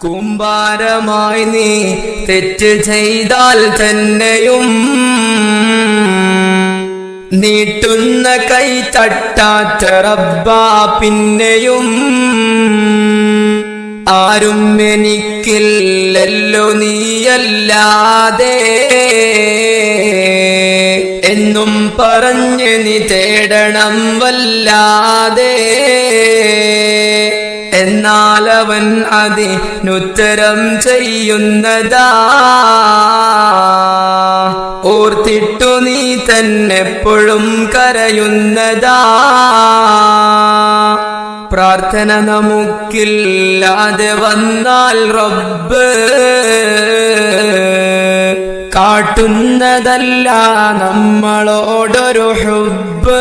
കുമ്പാരമായി നീ തെറ്റ് ചെയ്താൽ തന്നെയും നീട്ടുന്ന കൈ തട്ടാത്ത റബ്ബ പിന്നെയും ആരും എനിക്കില്ലല്ലോ നീയല്ലാതെ എന്നും പറഞ്ഞ് നീ തേടണം വല്ലാതെ എന്നാൽ അവൻ അതിനുത്തരം ചെയ്യുന്നതാ. ഓർത്തിട്ടു നീ തന്നെപ്പോഴും കരയുന്നതാ. പ്രാർത്ഥന നമുക്കില്ലാതെ വന്നാൽ റബ്ബ് കാട്ടുന്നതല്ല നമ്മളോടൊരു ഹുബ്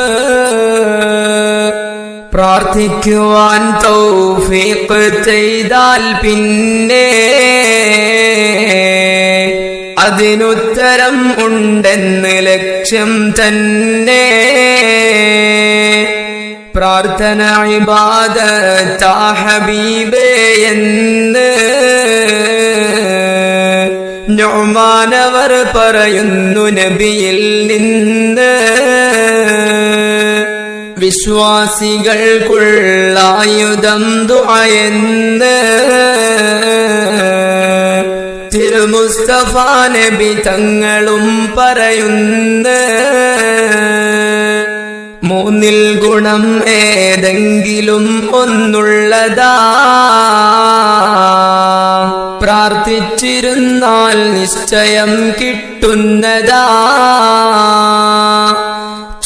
പ്രാർത്ഥിക്കുവാൻ തൗഫീഖ് ചെയ്താൽ പിന്നെ അതിനുത്തരം ഉണ്ടെന്ന് ലക്ഷ്യം തന്നെ. പ്രാർത്ഥന ഹബീബേ എന്ന് ഞൊമാനവർ പറയുന്നു നബിയിൽ നിന്ന്. വിശ്വാസികൾക്കുള്ളായുധം ദുആയെന്ന് തിരുമുസ്തഫ നബി തങ്ങളും പറയുന്നു. മൂന്നിൽ ഗുണം ഏതെങ്കിലും ഒന്നുള്ളതാ. പ്രാർത്ഥിച്ചിരുന്നാൽ നിശ്ചയം കിട്ടുന്നതാ.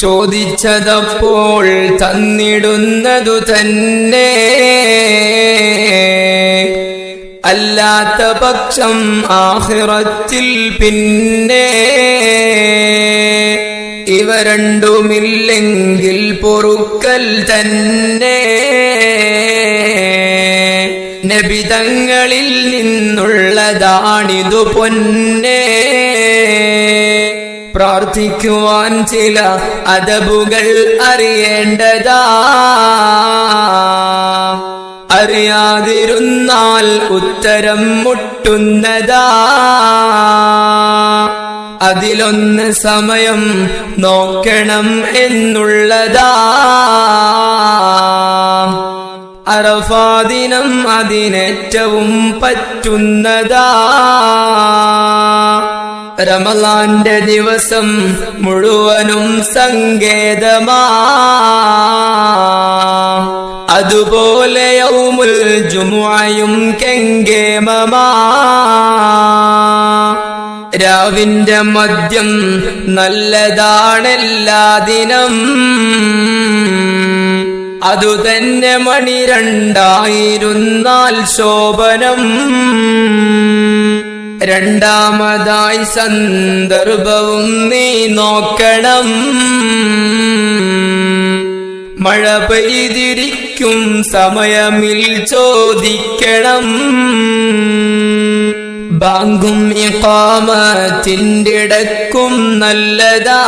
ചോദിച്ചതപ്പോൾ തന്നിടുന്നതു തന്നെ. അല്ലാത്ത പക്ഷം ആഹിറത്തിൽ പിന്നെ ഇവ രണ്ടുമില്ലെങ്കിൽ പൊറുക്കൽ തന്നെ. നബിതങ്ങളിൽ നിന്നുള്ളതാണിതു പൊന്നെ. പ്രാർത്ഥിക്കുവാൻ ചില അതബുകൾ അറിയേണ്ടതാ. അറിയാതിരുന്നാൽ ഉത്തരം മുട്ടുന്നതാ. അതിലൊന്ന് സമയം നോക്കണം എന്നുള്ളതാ. അറഫാദിനം അതിനേറ്റവും പറ്റുന്നതാ. റമലാന്റെ ദിവസം മുഴുവനും സങ്കേതമാ. അതുപോലെ യൗമുൽ ജുമുഅയും കെങ്കേമമാ. രാവിന്റെ മദ്യം നല്ലതാണെല്ലാ ദിനം. അതുതന്നെ മണി രണ്ടായിരുന്നാൽ ശോഭനം. രണ്ടാമതായി സന്ദർഭവും നീ നോക്കണം. മഴ പെയ്തിരിക്കും സമയമിൽ ചോദിക്കണം. ബാങ്കും ഇപ്പാമത്തിന്റെ ഇടക്കും നല്ലതാ.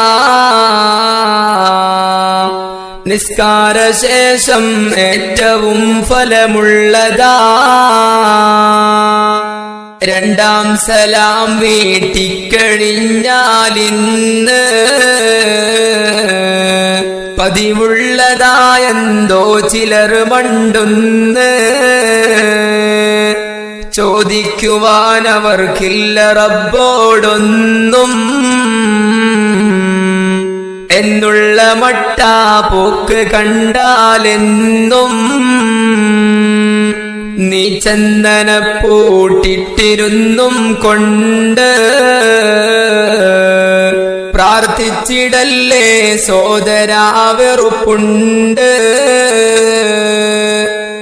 നിസ്കാരശേഷം ഏറ്റവും ഫലമുള്ളതാ. രണ്ടാം സലാം വീട്ടിക്കഴിഞ്ഞാലിന്ന് പതിവുള്ളതായെന്തോ ചിലർ മണ്ടുന്ന് ചോദിക്കുവാൻ അവർക്കില്ല റബ്ബോടൊന്നും. എന്നുള്ള മട്ടാ പോക്ക് കണ്ടാലെന്നും. നീ ചന്ദന പൂട്ടിട്ടിരുന്നും കൊണ്ട് പ്രാർത്ഥിച്ചിടല്ലേ സോദരാ വെറുപ്പുണ്ട്.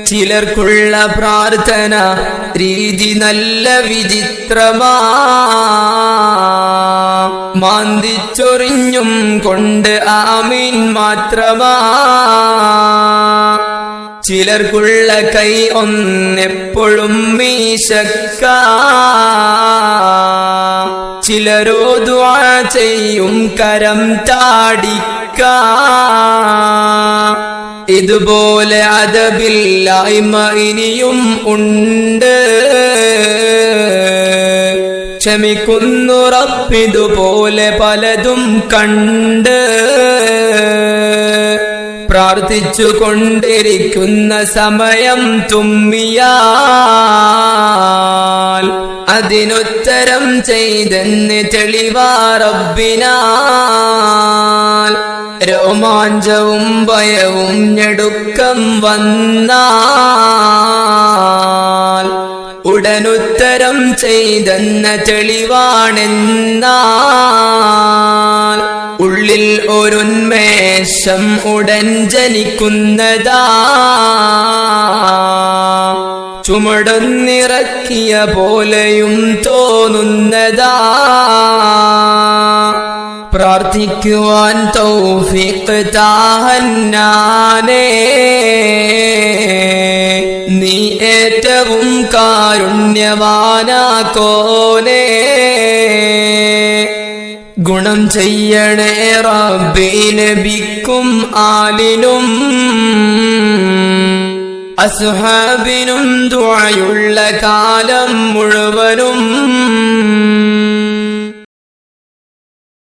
ചിലർക്കുള്ള പ്രാർത്ഥന രീതി നല്ല വിചിത്രമാ. മാന്തിച്ചൊറിഞ്ഞും കൊണ്ട് ആമീൻ മാത്രമാ. ചിലർക്കുള്ള കൈ ഒന്നെപ്പോഴും മീശക്ക. ചിലരോ ദ്വാ ചെയ്യും കരം താടിക്ക. ഇതുപോലെ അതബില്ലായ്മ ഇനിയും ഉണ്ട്. ക്ഷമിക്കുന്നുറപ്പിതുപോലെ പലതും കണ്ട്. പ്രാർത്ഥിച്ചു കൊണ്ടിരിക്കുന്ന സമയം തുമ്മിയാൽ അതിനുത്തരം ചെയ്തെന്ന് തെളിവാറബിനാൽ രോമാഞ്ചവും ഭയവും ഞെടുക്കം വന്നാൽ ഉടനുത്തരം ചെയ്തെന്ന തെളിവാണെന്നാൽ ഒരുന്മേഷം ഉടൻ ജനിക്കുന്നതാ. ചുമടൊന്നിറക്കിയ പോലെയും തോന്നുന്നതാ. പ്രാർത്ഥിക്കുവാൻ തൗഫീഖ് താഹന്നാനേ. നീ ഏറ്റവും കാരുണ്യവാനാക്കോനേ ഗുണം ചെയ്യണേ റബ്ബി നബിക്കും ആലിനും. അസുഹാബിനും ദുആയുള്ള കാലം മുഴുവനും.